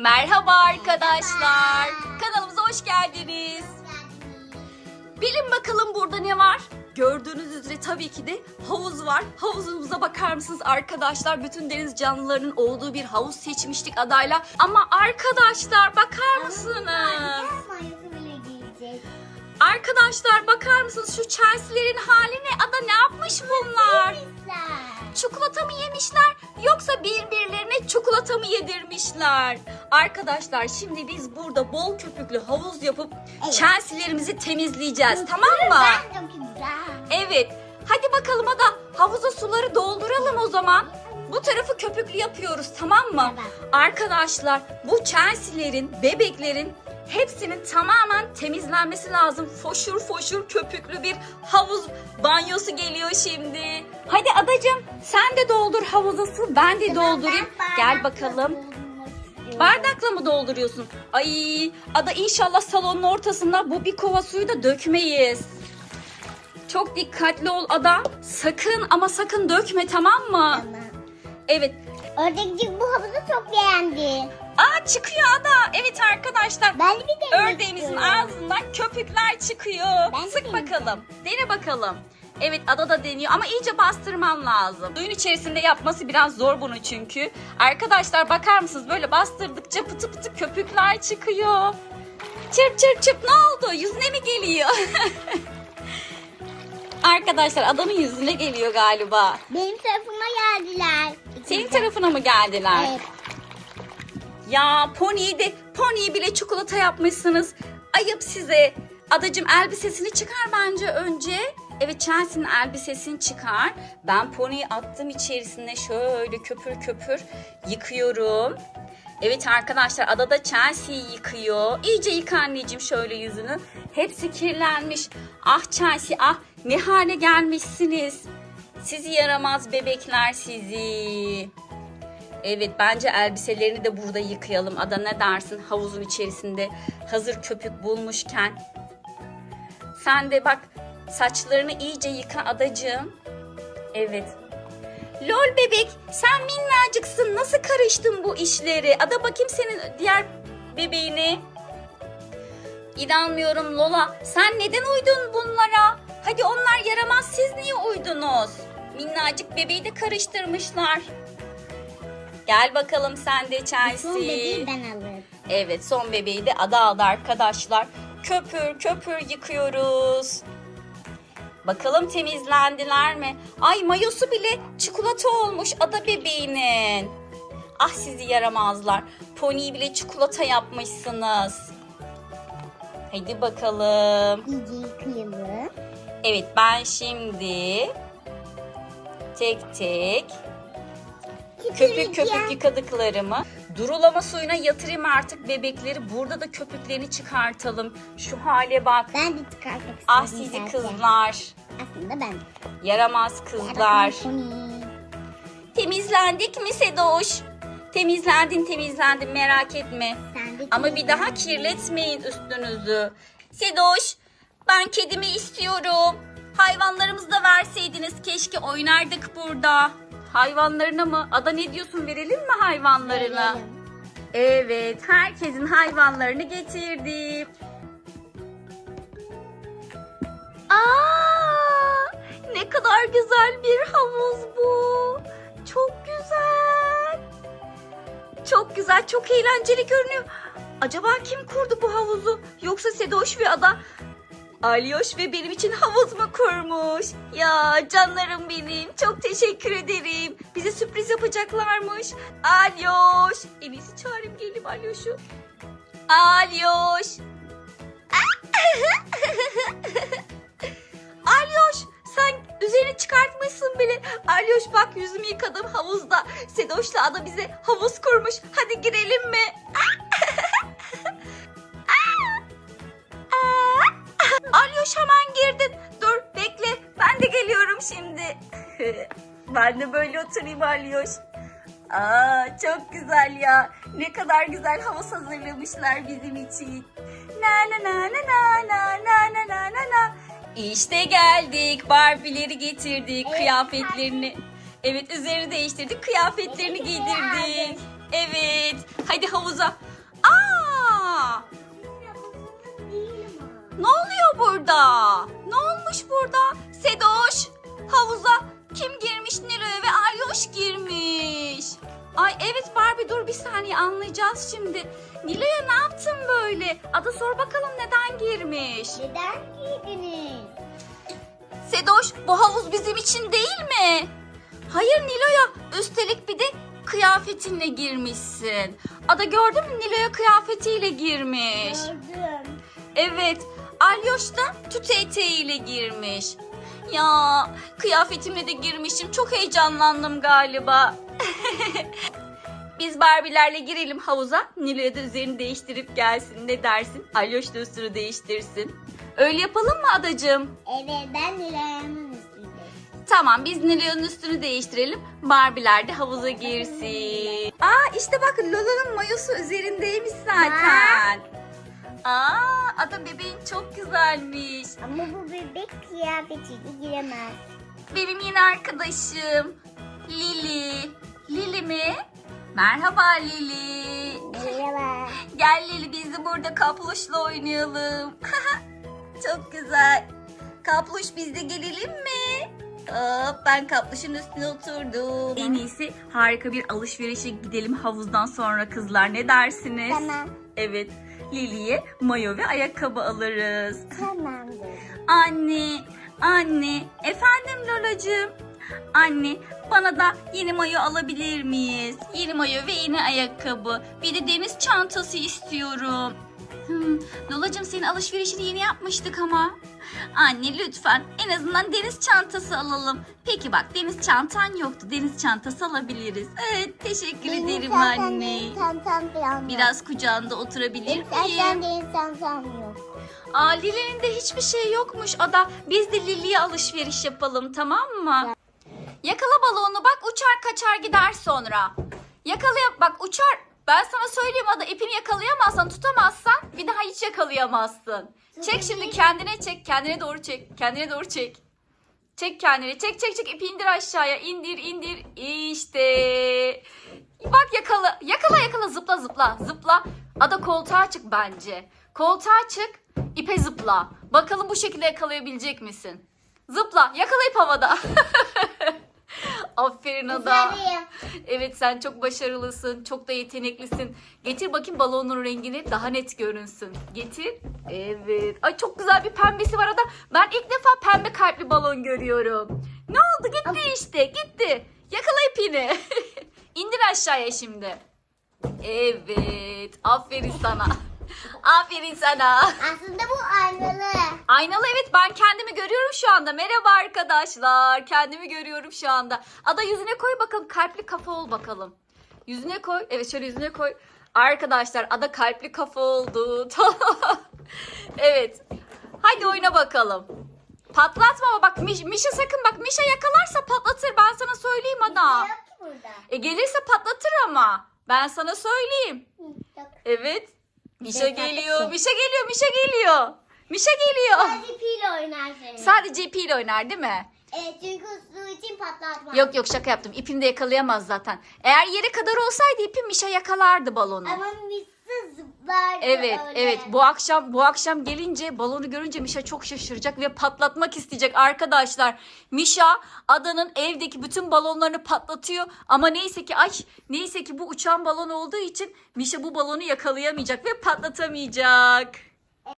Merhaba arkadaşlar. Kanalımıza hoş geldiniz. Bilin bakalım burada ne var? Gördüğünüz üzere tabii ki de havuz var. Havuzumuza bakar mısınız arkadaşlar? Bütün deniz canlılarının olduğu bir havuz seçmiştik adayla. Ama arkadaşlar bakar mısınız? Arkadaşlar bakar mısınız şu Chelsea'lerin haline? Ada ne yapmış bunlar? Çikolata mı yemişler yoksa birbirlerine çikolata mı yedirmişler? Arkadaşlar şimdi biz burada bol köpüklü havuz yapıp Evet. Chelsea'lerimizi temizleyeceğiz tamam mı? Evet. Hadi bakalım Ada havuza suları dolduralım o zaman. Bu tarafı köpüklü yapıyoruz tamam mı? Evet. Arkadaşlar bu Chelsea'lerin, bebeklerin hepsinin tamamen temizlenmesi lazım. Foşur foşur köpüklü bir havuz banyosu geliyor şimdi. Hadi adacığım sen de doldur havuza su ben de doldurayım. Gel bakalım. Bardakla mı dolduruyorsun? Ay ada inşallah salonun ortasında bu bir kova suyu da dökmeyiz. Çok dikkatli ol ada. Sakın ama sakın dökme tamam mı? Tamam. Evet. Ördekcik bu havuzu çok beğendi. Aa çıkıyor ada. Evet arkadaşlar. Ben bir denemek Ördeğimizin istiyorum. ağzından köpükler çıkıyor. Ben de Sık deneyeceğim. bakalım. Dene bakalım. Evet ada da deniyor ama iyice bastırmam lazım. Suyun içerisinde yapması biraz zor bunu çünkü. Arkadaşlar bakar mısınız böyle bastırdıkça pıtı pıtı köpükler çıkıyor. Çırp çırp çırp ne oldu? Yüzüne mi geliyor? Arkadaşlar adamın yüzüne geliyor galiba. Benim tarafıma geldiler. Senin tarafına mı geldiler? Evet. Ya Pony'yi de Pony'yi bile çikolata yapmışsınız. Ayıp size. Adacım elbisesini çıkar bence önce. Evet Chelsea'nin elbisesini çıkar. Ben Pony'yi attım içerisine şöyle köpür köpür yıkıyorum. Evet arkadaşlar adada Chelsea'yi yıkıyor. İyice yıka anneciğim şöyle yüzünü. Hepsi kirlenmiş. Ah Chelsea ah ne hale gelmişsiniz. Sizi yaramaz bebekler sizi. Evet bence elbiselerini de burada yıkayalım. Ada ne dersin havuzun içerisinde hazır köpük bulmuşken. Sen de bak saçlarını iyice yıka adacığım. Evet. Lol bebek sen minnacıksın nasıl karıştın bu işleri? Ada bakayım senin diğer bebeğine. İnanmıyorum Lola. Sen neden uydun bunlara? Hadi onlar yaramaz siz niye uydunuz? Minnacık bebeği de karıştırmışlar. Gel bakalım sen de Chelsea. Son bebeği ben alırım. Evet son bebeği de ada aldı arkadaşlar. Köpür köpür yıkıyoruz. Bakalım temizlendiler mi? Ay mayosu bile çikolata olmuş ada bebeğinin. Ah sizi yaramazlar. Pony bile çikolata yapmışsınız. Hadi bakalım. İyice yıkayalım. Evet ben şimdi tek tek köpük köpük yıkadıklarımı durulama suyuna yatırayım artık bebekleri. Burada da köpüklerini çıkartalım. Şu hale bak. Ben de çıkartmak. Ah sizi kızlar. Aslında ben. Yaramaz kızlar. Temizlendik mi Sedoş? Temizlendin temizlendin merak etme. Ama bir daha kirletmeyin üstünüzü. Sedoş ben kedimi istiyorum. Hayvanlarımızı da verseydiniz keşke oynardık burada. Hayvanlarına mı? Ada ne diyorsun verelim mi hayvanlarına? Verelim. Evet herkesin hayvanlarını getirdim. Aa, ne kadar güzel bir havuz bu. Çok güzel. Çok güzel, çok eğlenceli görünüyor. Acaba kim kurdu bu havuzu? Yoksa Sedoş ve Ada Alyoş ve benim için havuz mu kurmuş? Ya canlarım benim. Çok teşekkür ederim. Bize sürpriz yapacaklarmış. Alyoş. En iyisi çağırayım gelip Alyoş'u. Alyoş. Alyoş sen üzerini çıkartmışsın bile. Alyoş bak yüzümü yıkadım havuzda. Sedoş'la Ada bize havuz kurmuş. Hadi girelim mi? Alyoş hemen girdin. Dur bekle ben de geliyorum şimdi. ben de böyle oturayım Alyoş. Aa çok güzel ya. Ne kadar güzel havuz hazırlamışlar bizim için. Na na na na na na na na na na na. İşte geldik. Barbie'leri getirdik. Evet, Kıyafetlerini. Evet üzerini değiştirdik. Kıyafetlerini giydirdik. Evet. Hadi havuza. Burada? Ne olmuş burada? Sedoş havuza kim girmiş Nilo'ya ve Alyoş girmiş. Ay evet Barbie dur bir saniye anlayacağız şimdi. Nilo'ya ne yaptın böyle? Ada sor bakalım neden girmiş? Neden giydiniz? Sedoş bu havuz bizim için değil mi? Hayır Nilo'ya üstelik bir de kıyafetinle girmişsin. Ada gördün mü Nilo'ya kıyafetiyle girmiş. Gördüm. Evet Alyoş da tütü eteğiyle girmiş. Ya kıyafetimle de girmişim çok heyecanlandım galiba. Biz Barbie'lerle girelim havuza. Nilo'ya da üzerini değiştirip gelsin. Ne dersin? Alyoş da üstünü değiştirsin. Öyle yapalım mı adacığım? Evet ben Nilay'ın üstündeyim. Tamam biz Nilo'nun üstünü değiştirelim. Barbie'ler de havuza girsin. Aa işte bak Lola'nın mayosu üzerindeymiş zaten. Aa ada bebeğin çok güzelmiş. Ama bu bebek kıyafetiyle giremez. Benim yeni arkadaşım Lili. Lili mi? Merhaba Lili. Merhaba. Gel Lili biz de burada kapluşla oynayalım. çok güzel. Kapluş biz de gelelim mi? Hop, ben kapluşun üstüne oturdum. En iyisi harika bir alışverişe gidelim havuzdan sonra kızlar ne dersiniz? Tamam. Evet Lili'ye mayo ve ayakkabı alırız. Tamamdır. Anne, anne, efendim Lolacığım. Anne, bana da yeni mayo alabilir miyiz? Yeni mayo ve yeni ayakkabı. Bir de deniz çantası istiyorum. Hmm, Lolacığım senin alışverişini yeni yapmıştık ama. Anne lütfen en azından deniz çantası alalım. Peki bak deniz çantan yoktu. Deniz çantası alabiliriz. Evet teşekkür ederim anne. Çantam falan yok. Biraz kucağında oturabilir Zaten miyim? deniz çantam yok. Aa Lili'nin de hiçbir şey yokmuş Ada. Biz de Lili'ye alışveriş yapalım tamam mı? Yakala balonu bak uçar kaçar gider sonra. Yakalaya bak uçar. Ben sana söyleyeyim Ada ipini yakalayamazsan tutamazsan bir daha hiç yakalayamazsın. Çek şimdi kendine çek kendine doğru çek kendine doğru çek. Çek kendini çek çek çek ipi indir aşağıya indir indir işte. Bak yakala yakala yakala zıpla zıpla zıpla. Ada koltuğa çık bence. Koltuğa çık ipe zıpla. Bakalım bu şekilde yakalayabilecek misin? Zıpla yakalayıp havada. Aferin Ada. Güzelim. Evet sen çok başarılısın. Çok da yeteneklisin. Getir bakayım balonun rengini daha net görünsün. Getir. Evet. Ay çok güzel bir pembesi var Ada. Ben ilk defa pembe kalpli balon görüyorum. Ne oldu? Gitti işte. Gitti. Yakala ipini. İndir aşağıya şimdi. Evet. Aferin sana. Aferin sana. Aslında bu aynalı. Aynalı evet ben kendimi görüyorum şu anda. Merhaba arkadaşlar. Kendimi görüyorum şu anda. Ada yüzüne koy bakalım. Kalpli kafa ol bakalım. Yüzüne koy. Evet şöyle yüzüne koy. Arkadaşlar ada kalpli kafa oldu. Evet. Hadi oyna bakalım. Patlatma ama bak Miş- Mişa sakın bak Mişa yakalarsa patlatır ben sana söyleyeyim ada. E gelirse patlatır ama. Ben sana söyleyeyim. Evet. Mişa geliyor. Mişa geliyor. Mişa geliyor. Mişa geliyor. Sadece pil oynarsın. Sadece ipiyle oynar değil mi? Evet çünkü su için patlatmaz. Yok yok şaka yaptım. İpini de yakalayamaz zaten. Eğer yere kadar olsaydı ipim Mişa yakalardı balonu. Ama Misa zıplardı Evet öyle. evet bu akşam bu akşam gelince balonu görünce Mişa çok şaşıracak ve patlatmak isteyecek arkadaşlar. Mişa adanın evdeki bütün balonlarını patlatıyor ama neyse ki ay neyse ki bu uçan balon olduğu için Mişa bu balonu yakalayamayacak ve patlatamayacak.